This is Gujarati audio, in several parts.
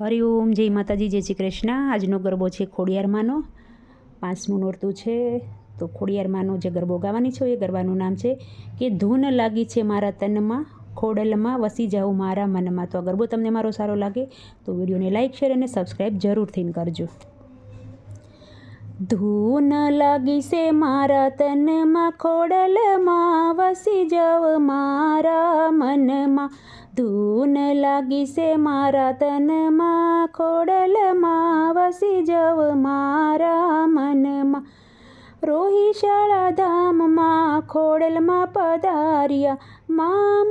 હરિઓમ જય માતાજી, જય શ્રી કૃષ્ણ. આજનો ગરબો છે ખોડિયારમાંનો. પાંચમું નોરતું છે, તો ખોડિયારમાંનો જે ગરબો ગાવાની છે, એ ગરબાનું નામ છે કે ધૂન લાગી છે મારા તનમાં, ખોડલમાં વસી જાઉં મારા મનમાં. તો આ ગરબો તમને મારો સારો લાગે, તો વિડીયોને લાઇક શેર અને સબસ્ક્રાઈબ જરૂરથી કરજો. ધૂન લાગી છે મારા તનમાં, ખોડલમાં વસી જાવ મારા મનમાં. ધૂન લાગી છે મારા તનમાં ખોડલમાં વસી જવ મારા મનમાં. રોહિશાળા ધામમાં ખોડલમાં પધાર્યા. મા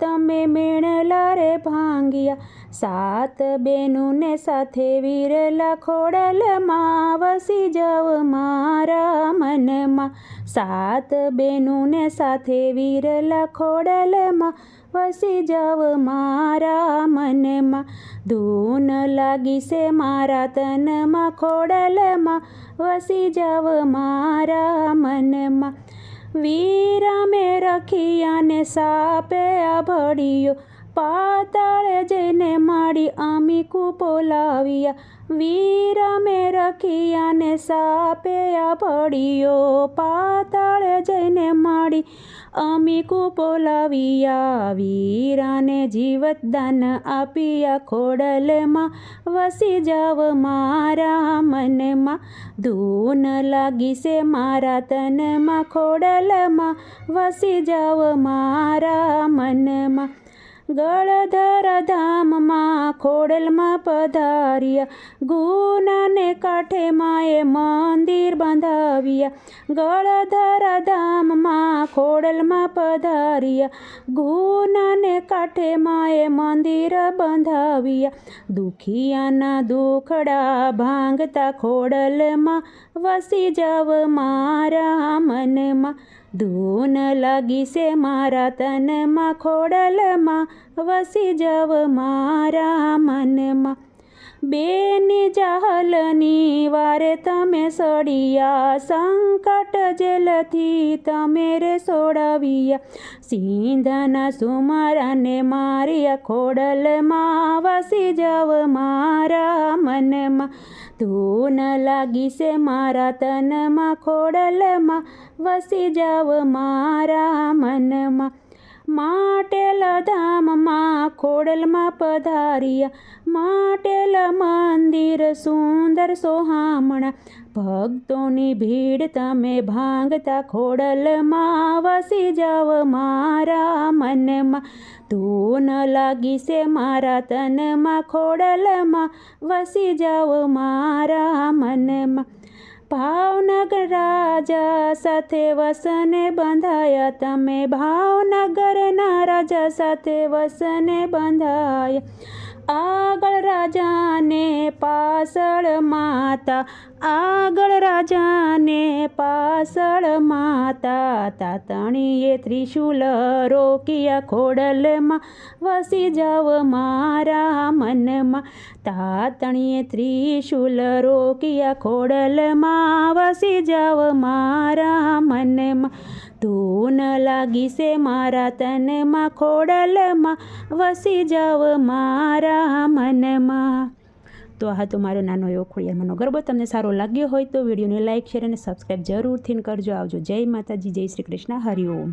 તમે મેણલા રે ભાંગ્યા. સાત બેનુને સાથે વિરલા ખોડલમાં વસી જાવ મારા મનમાં. સાત બેનુને સાથે વિરલા ખોડલમાં વસી જાવ મારા મનમાં ધૂન લાગી છે મારા તનમાં, ખોડલમાં વસી જાવ મારા મનમાં. વીરા મેં રખિયાને સાપે આભળ્યો પાતાળે જઈને માડી આમી કુપોલાવ્યા વીરા મેં રખિયાને સાપે પડ્યો. પાતાળે જઈને માડી અમી કુપોલાવ્યા વીરાને જીવતદાન આપ્યા. ખોડલમાં વસી જાવ મારા મનમાં. ધૂન લાગી છે મારા તનમાં. ખોડલમાં વસી જાવ મારા મનમાં. ગળધર ધામમાં ખોડલમાં પધાર્યા. ગુનાને કાંઠે માએ મંદિર બાંધાવ્યા. ગળધર ધામમાં ખોડલમાં પધાર્યા. ગુનાને કાંઠે માએ મંદિર બંધાવ્યા. દુખિયાના દુખડા ભાંગતા ખોડલમાં વસી જાવ મારા મનમાં. ધૂન લાગી છે મારા તનમાં ખોડલમાં વસી જાવ મારા મનમાં. બેની જહલની વારે તમે સડિયા સંકટ જેલથી તમે રે સોડવિયા સિંધના સુમરને માર્યા, ખોડલમાં વસી જાવ મારા મનમાં. ધૂન લાગી છે મારા તનમાં, ખોડલમાં વસી જાવ મારા મનમાં. માટેલ ધામમાં ખોડલમાં પધાર્યા. માટેલ મંદિર સુંદર સોહામણા. ભક્તોની ભીડ તમે ભાંગતા ખોડલમાં વસી જાવ મારા મનમાં. ધૂન લાગી છે મારા તનમાં ખોડલમાં વસી જાવ મારા મનમાં. ભાવનગર રાજા સાથે વસને બંધાયા. તમે ભાવનગરના રાજા સાથે વસને બંધાય. આગળ રાજાને પાછળ માતા, આગળ રાજાને પાછળ માતા. તાતણીએ ત્રિશુલ રોકિયા ખોડલમાં, વસી જાવ મારા મનમાં. તાતણીએ ત્રિશુલ રોકિયા ખોડલમાં, વસી જાવ મારા મનમાં. ધૂન લાગી છે મારા તનમાં, ખોડલમાં વસી જાવ મારા મનમાં. તો આ તો મારો નાનો એવો ખોડિયારમાંનો ગરબો તમને સારો લાગ્યો હોય તો વિડીયોને લાઇક શેર અને સબસ્ક્રાઈબ જરૂરથી કરજો. આવજો. જય માતાજી, જય શ્રી કૃષ્ણ. હરિઓમ